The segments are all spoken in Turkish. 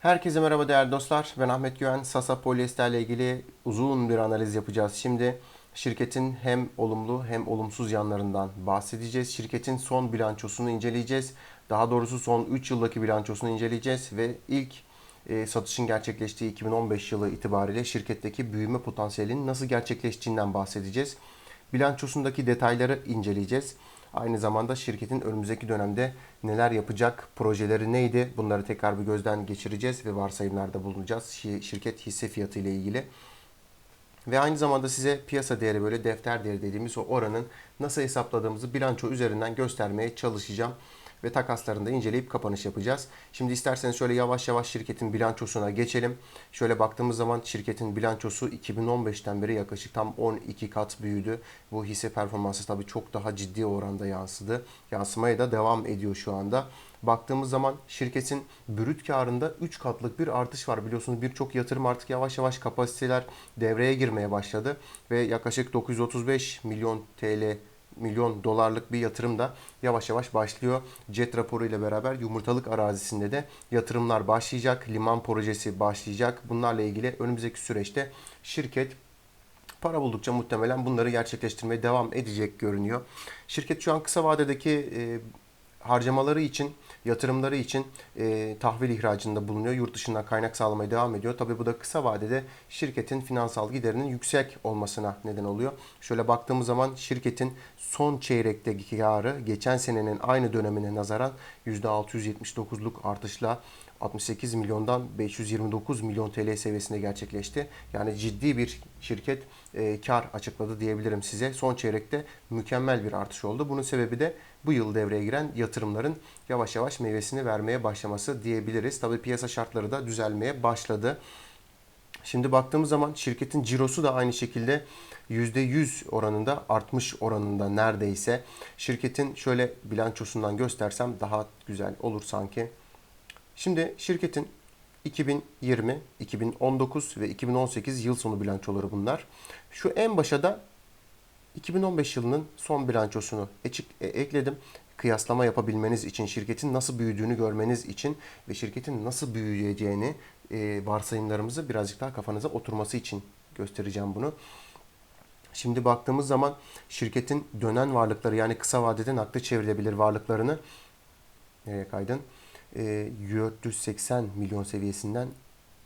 Herkese merhaba değerli dostlar. Ben Ahmet Güven. Sasa Polyester ile ilgili uzun bir analiz yapacağız. Şimdi şirketin hem olumlu hem olumsuz yanlarından bahsedeceğiz. Şirketin son bilançosunu inceleyeceğiz. Daha doğrusu son 3 yıldaki bilançosunu inceleyeceğiz ve ilk e, satışın gerçekleştiği 2015 yılı itibariyle şirketteki büyüme potansiyelinin nasıl gerçekleştiğinden bahsedeceğiz. Bilançosundaki detayları inceleyeceğiz. Aynı zamanda şirketin önümüzdeki dönemde neler yapacak, projeleri neydi bunları tekrar bir gözden geçireceğiz ve varsayımlarda bulunacağız. Şi- Şirket hisse fiyatı ile ilgili. Ve aynı zamanda size piyasa değeri böyle defter değeri dediğimiz o oranın nasıl hesapladığımızı bilanço üzerinden göstermeye çalışacağım. Ve takaslarını da inceleyip kapanış yapacağız. Şimdi isterseniz şöyle yavaş yavaş şirketin bilançosuna geçelim. Şöyle baktığımız zaman şirketin bilançosu 2015'ten beri yaklaşık tam 12 kat büyüdü. Bu hisse performansı tabii çok daha ciddi oranda yansıdı. Yansımaya da devam ediyor şu anda. Baktığımız zaman şirketin brüt karında 3 katlık bir artış var. Biliyorsunuz birçok yatırım artık yavaş yavaş kapasiteler devreye girmeye başladı. Ve yaklaşık 935 milyon TL milyon dolarlık bir yatırım da yavaş yavaş başlıyor. JET raporu ile beraber yumurtalık arazisinde de yatırımlar başlayacak. Liman projesi başlayacak. Bunlarla ilgili önümüzdeki süreçte şirket para buldukça muhtemelen bunları gerçekleştirmeye devam edecek görünüyor. Şirket şu an kısa vadedeki e, harcamaları için, yatırımları için e, tahvil ihracında bulunuyor. Yurt dışından kaynak sağlamaya devam ediyor. Tabii bu da kısa vadede şirketin finansal giderinin yüksek olmasına neden oluyor. Şöyle baktığımız zaman şirketin son çeyrekteki karı geçen senenin aynı dönemine nazaran %679'luk artışla 68 milyondan 529 milyon TL seviyesinde gerçekleşti. Yani ciddi bir şirket e, kar açıkladı diyebilirim size. Son çeyrekte mükemmel bir artış oldu. Bunun sebebi de bu yıl devreye giren yatırımların yavaş yavaş meyvesini vermeye başlaması diyebiliriz. Tabii piyasa şartları da düzelmeye başladı. Şimdi baktığımız zaman şirketin cirosu da aynı şekilde %100 oranında artmış oranında neredeyse. Şirketin şöyle bilançosundan göstersem daha güzel olur sanki. Şimdi şirketin 2020, 2019 ve 2018 yıl sonu bilançoları bunlar. Şu en başa da 2015 yılının son bilançosunu e, ekledim. Kıyaslama yapabilmeniz için, şirketin nasıl büyüdüğünü görmeniz için ve şirketin nasıl büyüyeceğini e, varsayımlarımızı birazcık daha kafanıza oturması için göstereceğim bunu. Şimdi baktığımız zaman şirketin dönen varlıkları yani kısa vadede nakde çevrilebilir varlıklarını nereye kaydın? E, 480 milyon seviyesinden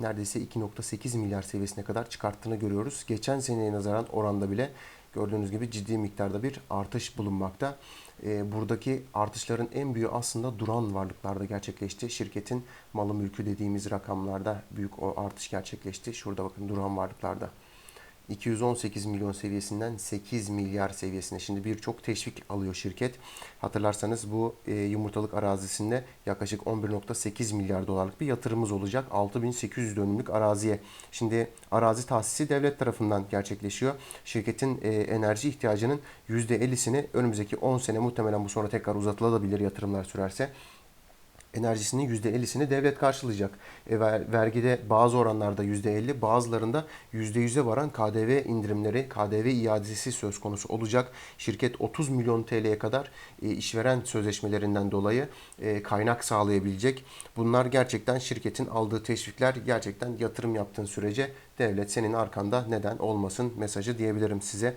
neredeyse 2.8 milyar seviyesine kadar çıkarttığını görüyoruz. Geçen seneye nazaran oranda bile gördüğünüz gibi ciddi miktarda bir artış bulunmakta. E, buradaki artışların en büyüğü aslında duran varlıklarda gerçekleşti. Şirketin malı mülkü dediğimiz rakamlarda büyük o artış gerçekleşti. Şurada bakın duran varlıklarda. 218 milyon seviyesinden 8 milyar seviyesine. Şimdi birçok teşvik alıyor şirket. Hatırlarsanız bu e, yumurtalık arazisinde yaklaşık 11.8 milyar dolarlık bir yatırımımız olacak. 6800 dönümlük araziye. Şimdi arazi tahsisi devlet tarafından gerçekleşiyor. Şirketin e, enerji ihtiyacının %50'sini önümüzdeki 10 sene muhtemelen bu sonra tekrar uzatılabilir yatırımlar sürerse enerjisinin %50'sini devlet karşılayacak. E, ver- vergide bazı oranlarda %50, bazılarında %100'e varan KDV indirimleri, KDV iadesi söz konusu olacak. Şirket 30 milyon TL'ye kadar e, işveren sözleşmelerinden dolayı e, kaynak sağlayabilecek. Bunlar gerçekten şirketin aldığı teşvikler gerçekten yatırım yaptığın sürece devlet senin arkanda neden olmasın mesajı diyebilirim size.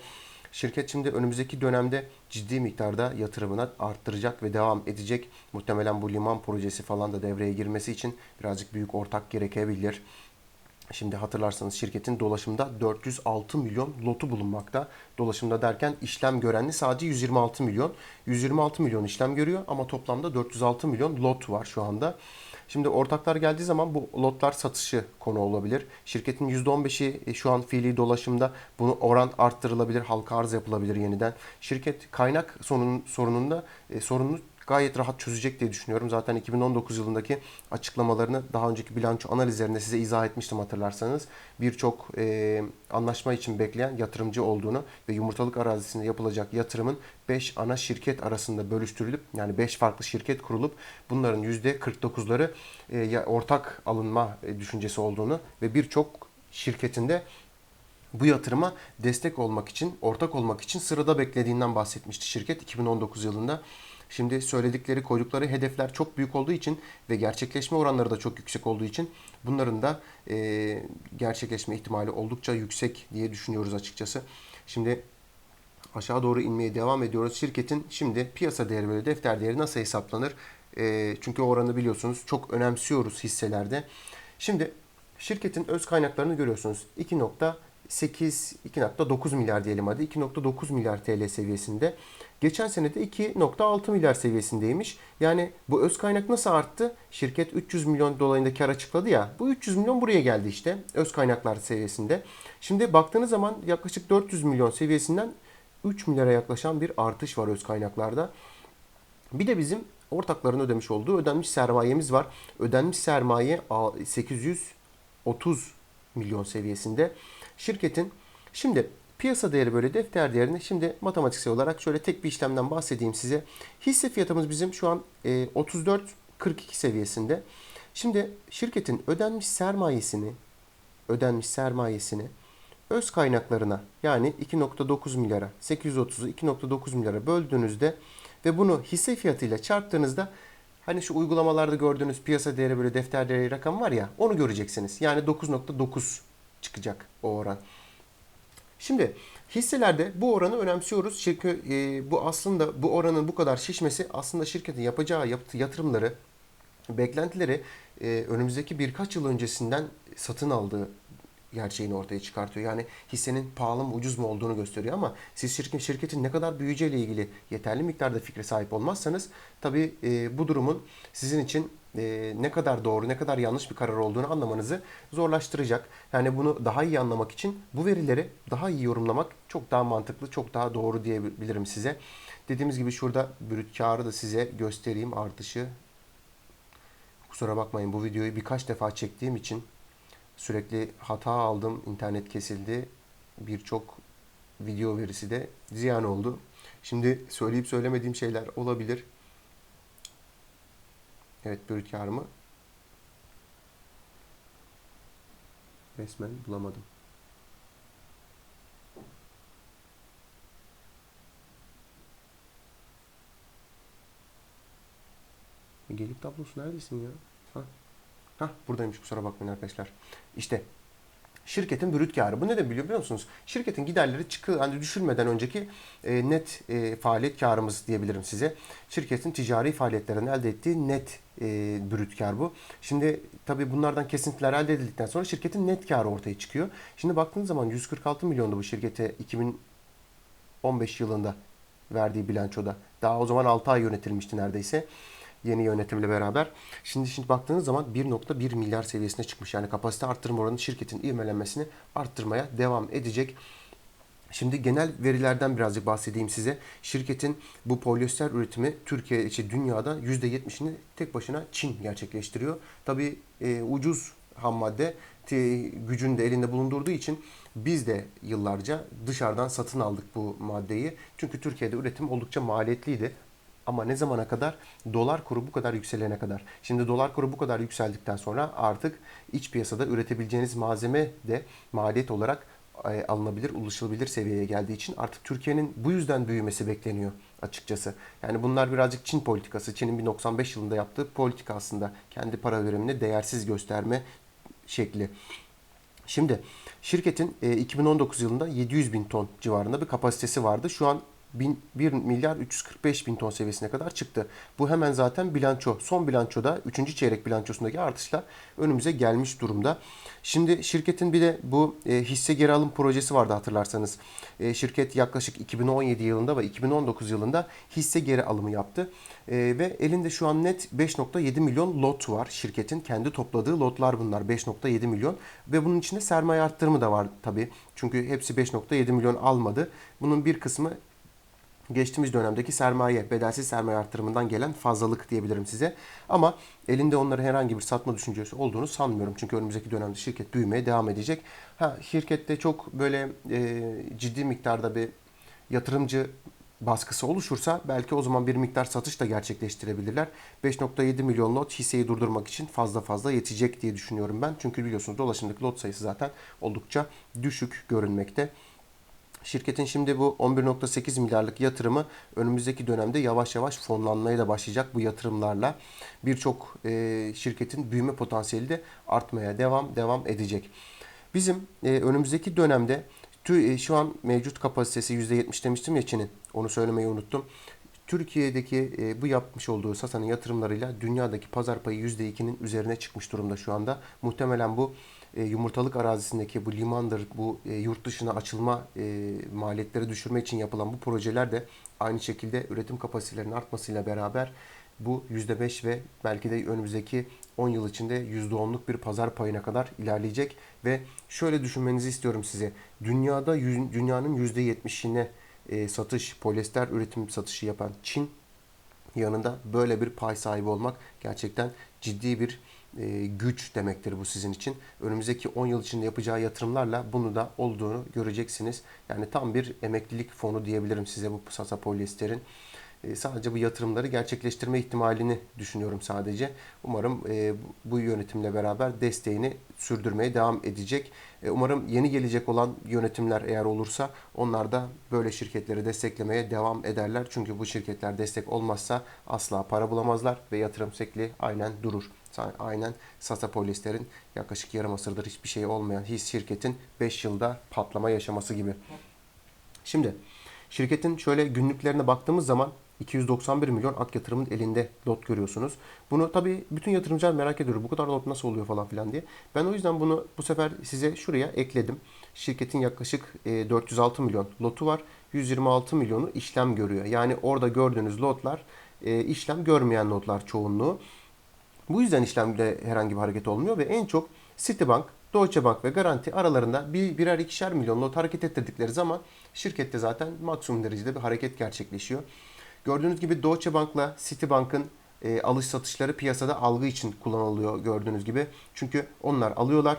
Şirket şimdi önümüzdeki dönemde ciddi miktarda yatırımını arttıracak ve devam edecek. Muhtemelen bu liman projesi falan da devreye girmesi için birazcık büyük ortak gerekebilir. Şimdi hatırlarsanız şirketin dolaşımda 406 milyon lotu bulunmakta. Dolaşımda derken işlem görenli sadece 126 milyon. 126 milyon işlem görüyor ama toplamda 406 milyon lot var şu anda. Şimdi ortaklar geldiği zaman bu lotlar satışı konu olabilir. Şirketin %15'i e, şu an fiili dolaşımda bunu oran arttırılabilir, halka arz yapılabilir yeniden. Şirket kaynak sorunun, sorununda e, sorununu gayet rahat çözecek diye düşünüyorum. Zaten 2019 yılındaki açıklamalarını daha önceki bilanço analizlerinde size izah etmiştim hatırlarsanız. Birçok e, anlaşma için bekleyen yatırımcı olduğunu ve yumurtalık arazisinde yapılacak yatırımın 5 ana şirket arasında bölüştürülüp yani 5 farklı şirket kurulup bunların %49'ları e, ortak alınma e, düşüncesi olduğunu ve birçok şirketinde bu yatırıma destek olmak için, ortak olmak için sırada beklediğinden bahsetmişti şirket 2019 yılında. Şimdi söyledikleri, koydukları hedefler çok büyük olduğu için ve gerçekleşme oranları da çok yüksek olduğu için bunların da e, gerçekleşme ihtimali oldukça yüksek diye düşünüyoruz açıkçası. Şimdi aşağı doğru inmeye devam ediyoruz. Şirketin şimdi piyasa değeri böyle defter değeri nasıl hesaplanır? E, çünkü o oranı biliyorsunuz çok önemsiyoruz hisselerde. Şimdi şirketin öz kaynaklarını görüyorsunuz. 2.8, 2.9 milyar diyelim hadi. 2.9 milyar TL seviyesinde. Geçen sene de 2.6 milyar seviyesindeymiş. Yani bu öz kaynak nasıl arttı? Şirket 300 milyon dolayında kar açıkladı ya. Bu 300 milyon buraya geldi işte öz kaynaklar seviyesinde. Şimdi baktığınız zaman yaklaşık 400 milyon seviyesinden 3 milyara yaklaşan bir artış var öz kaynaklarda. Bir de bizim ortakların ödemiş olduğu ödenmiş sermayemiz var. Ödenmiş sermaye 830 milyon seviyesinde. Şirketin şimdi piyasa değeri böyle defter değerini şimdi matematiksel olarak şöyle tek bir işlemden bahsedeyim size. Hisse fiyatımız bizim şu an 34.42 seviyesinde. Şimdi şirketin ödenmiş sermayesini ödenmiş sermayesini öz kaynaklarına yani 2.9 milyara 830'u 2.9 milyara böldüğünüzde ve bunu hisse fiyatıyla çarptığınızda hani şu uygulamalarda gördüğünüz piyasa değeri böyle defter değeri rakam var ya onu göreceksiniz. Yani 9.9 çıkacak o oran. Şimdi hisselerde bu oranı önemsiyoruz. Çünkü e, bu aslında bu oranın bu kadar şişmesi aslında şirketin yapacağı yatırımları, beklentileri e, önümüzdeki birkaç yıl öncesinden satın aldığı gerçeğini ortaya çıkartıyor. Yani hissenin pahalı mı ucuz mu olduğunu gösteriyor ama siz şirket, şirketin ne kadar büyüyeceğiyle ilgili yeterli miktarda fikre sahip olmazsanız tabii e, bu durumun sizin için e, ne kadar doğru ne kadar yanlış bir karar olduğunu anlamanızı zorlaştıracak. Yani bunu daha iyi anlamak için bu verileri daha iyi yorumlamak çok daha mantıklı, çok daha doğru diyebilirim size. Dediğimiz gibi şurada brüt karı da size göstereyim artışı. Kusura bakmayın bu videoyu birkaç defa çektiğim için Sürekli hata aldım, internet kesildi. Birçok video verisi de ziyan oldu. Şimdi söyleyip söylemediğim şeyler olabilir. Evet, brüt karımı resmen bulamadım. Gelip tablosu neredesin ya? Ha? Hah buradaymış kusura bakmayın arkadaşlar. İşte şirketin brüt karı. Bu ne de biliyor, biliyor musunuz? Şirketin giderleri çıkı hani düşülmeden önceki e, net e, faaliyet karımız diyebilirim size. Şirketin ticari faaliyetlerinden elde ettiği net e, brüt kar bu. Şimdi tabii bunlardan kesintiler elde edildikten sonra şirketin net karı ortaya çıkıyor. Şimdi baktığınız zaman 146 milyondu bu şirkete 2015 yılında verdiği bilançoda. Daha o zaman 6 ay yönetilmişti neredeyse yeni yönetimle beraber. Şimdi şimdi baktığınız zaman 1.1 milyar seviyesine çıkmış. Yani kapasite arttırma oranı şirketin ivmelenmesini arttırmaya devam edecek. Şimdi genel verilerden birazcık bahsedeyim size. Şirketin bu polyester üretimi Türkiye içi dünyada %70'ini tek başına Çin gerçekleştiriyor. Tabii e, ucuz ham madde gücünü de elinde bulundurduğu için biz de yıllarca dışarıdan satın aldık bu maddeyi. Çünkü Türkiye'de üretim oldukça maliyetliydi. Ama ne zamana kadar? Dolar kuru bu kadar yükselene kadar. Şimdi dolar kuru bu kadar yükseldikten sonra artık iç piyasada üretebileceğiniz malzeme de maliyet olarak e, alınabilir, ulaşılabilir seviyeye geldiği için artık Türkiye'nin bu yüzden büyümesi bekleniyor açıkçası. Yani bunlar birazcık Çin politikası. Çin'in 1995 yılında yaptığı politika aslında. Kendi para verimini değersiz gösterme şekli. Şimdi şirketin 2019 e, yılında 700 bin ton civarında bir kapasitesi vardı. Şu an 1 milyar 345 bin ton seviyesine kadar çıktı. Bu hemen zaten bilanço. Son bilançoda 3. çeyrek bilançosundaki artışla önümüze gelmiş durumda. Şimdi şirketin bir de bu e, hisse geri alım projesi vardı hatırlarsanız. E, şirket yaklaşık 2017 yılında ve 2019 yılında hisse geri alımı yaptı. E, ve elinde şu an net 5.7 milyon lot var şirketin. Kendi topladığı lotlar bunlar 5.7 milyon. Ve bunun içinde sermaye arttırımı da var tabii. Çünkü hepsi 5.7 milyon almadı. Bunun bir kısmı geçtiğimiz dönemdeki sermaye, bedelsiz sermaye artırımından gelen fazlalık diyebilirim size. Ama elinde onları herhangi bir satma düşüncesi olduğunu sanmıyorum. Çünkü önümüzdeki dönemde şirket büyümeye devam edecek. Ha şirkette çok böyle e, ciddi miktarda bir yatırımcı baskısı oluşursa belki o zaman bir miktar satış da gerçekleştirebilirler. 5.7 milyon lot hisseyi durdurmak için fazla fazla yetecek diye düşünüyorum ben. Çünkü biliyorsunuz dolaşımdaki lot sayısı zaten oldukça düşük görünmekte. Şirketin şimdi bu 11.8 milyarlık yatırımı önümüzdeki dönemde yavaş yavaş fonlanmaya da başlayacak bu yatırımlarla. Birçok e, şirketin büyüme potansiyeli de artmaya devam devam edecek. Bizim e, önümüzdeki dönemde tü- e, şu an mevcut kapasitesi %70 demiştim ya Çin'in. Onu söylemeyi unuttum. Türkiye'deki e, bu yapmış olduğu Sasa'nın yatırımlarıyla dünyadaki pazar payı %2'nin üzerine çıkmış durumda şu anda. Muhtemelen bu e, yumurtalık arazisindeki bu limandır, bu e, yurt dışına açılma e, maliyetleri düşürme için yapılan bu projeler de aynı şekilde üretim kapasitelerinin artmasıyla beraber bu %5 ve belki de önümüzdeki 10 yıl içinde %10'luk bir pazar payına kadar ilerleyecek ve şöyle düşünmenizi istiyorum size. Dünyada dünyanın %70'ine e, satış, polyester üretim satışı yapan Çin yanında böyle bir pay sahibi olmak gerçekten ciddi bir e, güç demektir bu sizin için. Önümüzdeki 10 yıl içinde yapacağı yatırımlarla bunu da olduğunu göreceksiniz. Yani tam bir emeklilik fonu diyebilirim size bu Sasa Polyester'in. E, sadece bu yatırımları gerçekleştirme ihtimalini düşünüyorum sadece. Umarım e, bu yönetimle beraber desteğini sürdürmeye devam edecek. Umarım yeni gelecek olan yönetimler eğer olursa onlar da böyle şirketleri desteklemeye devam ederler. Çünkü bu şirketler destek olmazsa asla para bulamazlar ve yatırım sekli aynen durur. Aynen Sasa Polyester'in yaklaşık yarım asırdır hiçbir şey olmayan his şirketin 5 yılda patlama yaşaması gibi. Şimdi şirketin şöyle günlüklerine baktığımız zaman 291 milyon ak yatırımın elinde lot görüyorsunuz. Bunu tabii bütün yatırımcılar merak ediyor. Bu kadar lot nasıl oluyor falan filan diye. Ben o yüzden bunu bu sefer size şuraya ekledim. Şirketin yaklaşık e, 406 milyon lotu var. 126 milyonu işlem görüyor. Yani orada gördüğünüz lotlar e, işlem görmeyen lotlar çoğunluğu. Bu yüzden işlemde herhangi bir hareket olmuyor ve en çok Citibank, Deutsche Bank ve Garanti aralarında bir birer ikişer milyon lot hareket ettirdikleri zaman şirkette zaten maksimum derecede bir hareket gerçekleşiyor. Gördüğünüz gibi Deutsche Bank'la Citibank'ın e, alış satışları piyasada algı için kullanılıyor gördüğünüz gibi. Çünkü onlar alıyorlar,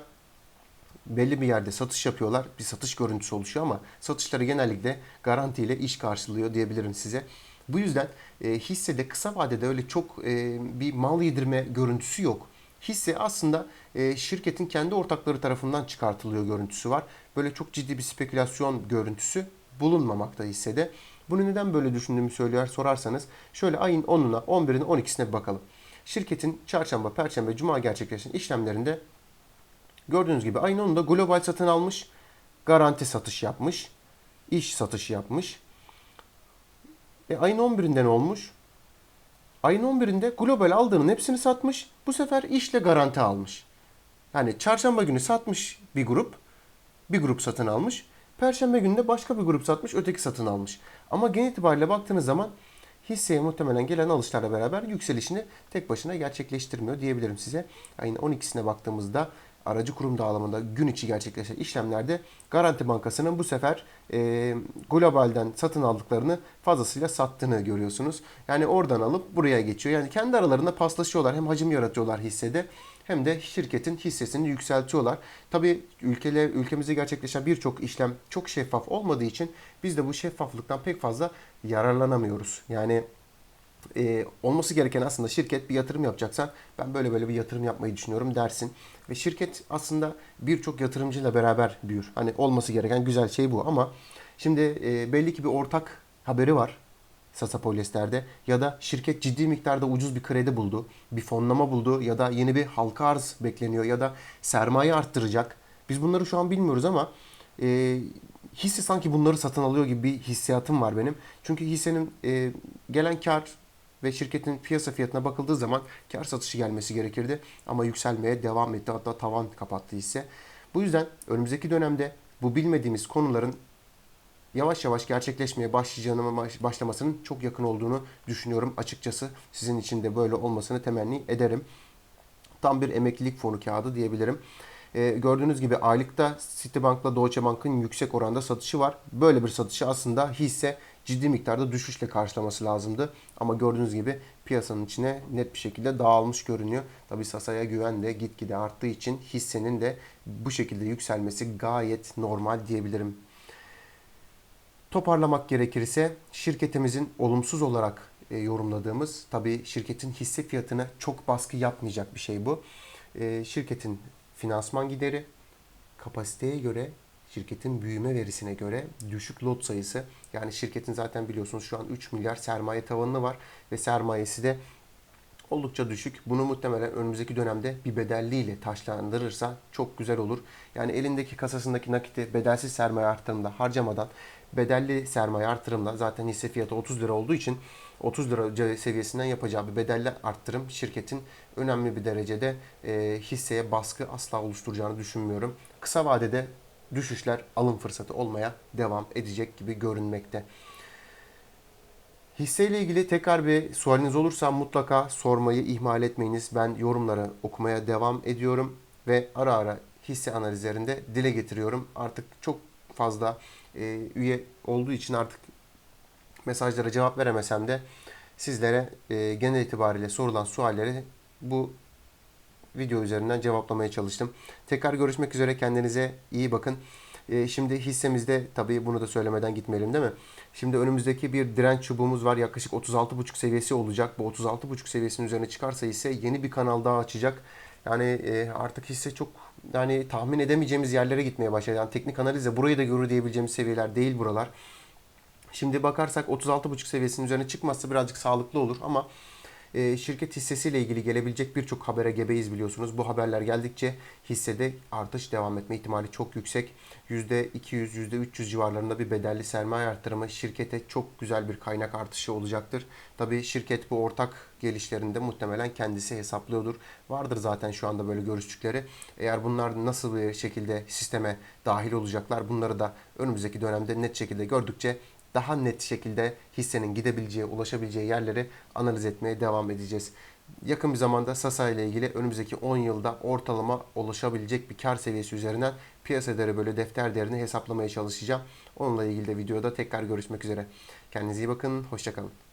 belli bir yerde satış yapıyorlar. Bir satış görüntüsü oluşuyor ama satışları genellikle garantiyle iş karşılıyor diyebilirim size. Bu yüzden e, hissede kısa vadede öyle çok e, bir mal yedirme görüntüsü yok. Hisse aslında e, şirketin kendi ortakları tarafından çıkartılıyor görüntüsü var. Böyle çok ciddi bir spekülasyon görüntüsü bulunmamakta hissede. Bunu neden böyle düşündüğümü söylüyor sorarsanız şöyle ayın 10'una, 11'ine, 12'sine bir bakalım. Şirketin çarşamba, perşembe, cuma gerçekleşen işlemlerinde Gördüğünüz gibi ayın 10'unda global satın almış, garanti satış yapmış, iş satışı yapmış. E ayın 11'inde ne olmuş? Ayın 11'inde global aldığının hepsini satmış. Bu sefer işle garanti almış. Yani çarşamba günü satmış bir grup, bir grup satın almış. Perşembe günü de başka bir grup satmış, öteki satın almış. Ama genel itibariyle baktığınız zaman hisseye muhtemelen gelen alışlarla beraber yükselişini tek başına gerçekleştirmiyor diyebilirim size. Ayın 12'sine baktığımızda aracı kurum dağılımında gün içi gerçekleşen işlemlerde Garanti Bankası'nın bu sefer e, globalden satın aldıklarını fazlasıyla sattığını görüyorsunuz. Yani oradan alıp buraya geçiyor. Yani kendi aralarında paslaşıyorlar. Hem hacim yaratıyorlar hissede hem de şirketin hissesini yükseltiyorlar. Tabii ülkele, ülkemizde gerçekleşen birçok işlem çok şeffaf olmadığı için biz de bu şeffaflıktan pek fazla yararlanamıyoruz. Yani e, olması gereken aslında şirket bir yatırım yapacaksa ben böyle böyle bir yatırım yapmayı düşünüyorum dersin. Ve şirket aslında birçok yatırımcıyla beraber büyür. Hani olması gereken güzel şey bu ama şimdi e, belli ki bir ortak haberi var. Sasa Polyester'de ya da şirket ciddi miktarda ucuz bir kredi buldu, bir fonlama buldu ya da yeni bir halka arz bekleniyor ya da sermaye arttıracak. Biz bunları şu an bilmiyoruz ama e, hisse sanki bunları satın alıyor gibi bir hissiyatım var benim. Çünkü hissenin e, gelen kar ve şirketin piyasa fiyatına bakıldığı zaman kar satışı gelmesi gerekirdi. Ama yükselmeye devam etti. Hatta tavan kapattı hisse. Bu yüzden önümüzdeki dönemde bu bilmediğimiz konuların yavaş yavaş gerçekleşmeye başlayacağını başlamasının çok yakın olduğunu düşünüyorum açıkçası. Sizin için de böyle olmasını temenni ederim. Tam bir emeklilik fonu kağıdı diyebilirim. Ee, gördüğünüz gibi aylıkta Citibank'la Deutsche Bank'ın yüksek oranda satışı var. Böyle bir satışı aslında hisse ciddi miktarda düşüşle karşılaması lazımdı. Ama gördüğünüz gibi piyasanın içine net bir şekilde dağılmış görünüyor. Tabi Sasa'ya güven de gitgide arttığı için hissenin de bu şekilde yükselmesi gayet normal diyebilirim. Toparlamak gerekirse şirketimizin olumsuz olarak e, yorumladığımız tabi şirketin hisse fiyatına çok baskı yapmayacak bir şey bu. E, şirketin finansman gideri kapasiteye göre şirketin büyüme verisine göre düşük lot sayısı yani şirketin zaten biliyorsunuz şu an 3 milyar sermaye tavanı var ve sermayesi de oldukça düşük. Bunu muhtemelen önümüzdeki dönemde bir bedelliyle taşlandırırsa çok güzel olur. Yani elindeki kasasındaki nakiti bedelsiz sermaye artırımda harcamadan bedelli sermaye artırımla zaten hisse fiyatı 30 lira olduğu için 30 lira seviyesinden yapacağı bir bedelli arttırım şirketin önemli bir derecede e, hisseye baskı asla oluşturacağını düşünmüyorum. Kısa vadede düşüşler alım fırsatı olmaya devam edecek gibi görünmekte. Hisseyle ilgili tekrar bir sualiniz olursa mutlaka sormayı ihmal etmeyiniz. Ben yorumları okumaya devam ediyorum ve ara ara hisse analizlerinde dile getiriyorum. Artık çok fazla e, üye olduğu için artık mesajlara cevap veremesem de sizlere e, genel itibariyle sorulan sualleri bu video üzerinden cevaplamaya çalıştım. Tekrar görüşmek üzere. Kendinize iyi bakın. E, şimdi hissemizde tabii bunu da söylemeden gitmeyelim değil mi? Şimdi önümüzdeki bir direnç çubuğumuz var. Yaklaşık 36.5 seviyesi olacak. Bu 36.5 seviyesinin üzerine çıkarsa ise yeni bir kanal daha açacak. Yani e, artık hisse çok yani tahmin edemeyeceğimiz yerlere gitmeye başladı. Yani teknik analizle burayı da görür diyebileceğimiz seviyeler değil buralar. Şimdi bakarsak 36.5 seviyesinin üzerine çıkmazsa birazcık sağlıklı olur ama e, şirket hissesiyle ilgili gelebilecek birçok habere gebeyiz biliyorsunuz. Bu haberler geldikçe hissede artış devam etme ihtimali çok yüksek. %200, %300 civarlarında bir bedelli sermaye artırımı şirkete çok güzel bir kaynak artışı olacaktır. Tabii şirket bu ortak gelişlerinde muhtemelen kendisi hesaplıyordur. Vardır zaten şu anda böyle görüştükleri. Eğer bunlar nasıl bir şekilde sisteme dahil olacaklar bunları da önümüzdeki dönemde net şekilde gördükçe daha net şekilde hissenin gidebileceği, ulaşabileceği yerleri analiz etmeye devam edeceğiz. Yakın bir zamanda Sasa ile ilgili önümüzdeki 10 yılda ortalama ulaşabilecek bir kar seviyesi üzerinden piyasa değeri böyle defter değerini hesaplamaya çalışacağım. Onunla ilgili de videoda tekrar görüşmek üzere. Kendinize iyi bakın, hoşçakalın.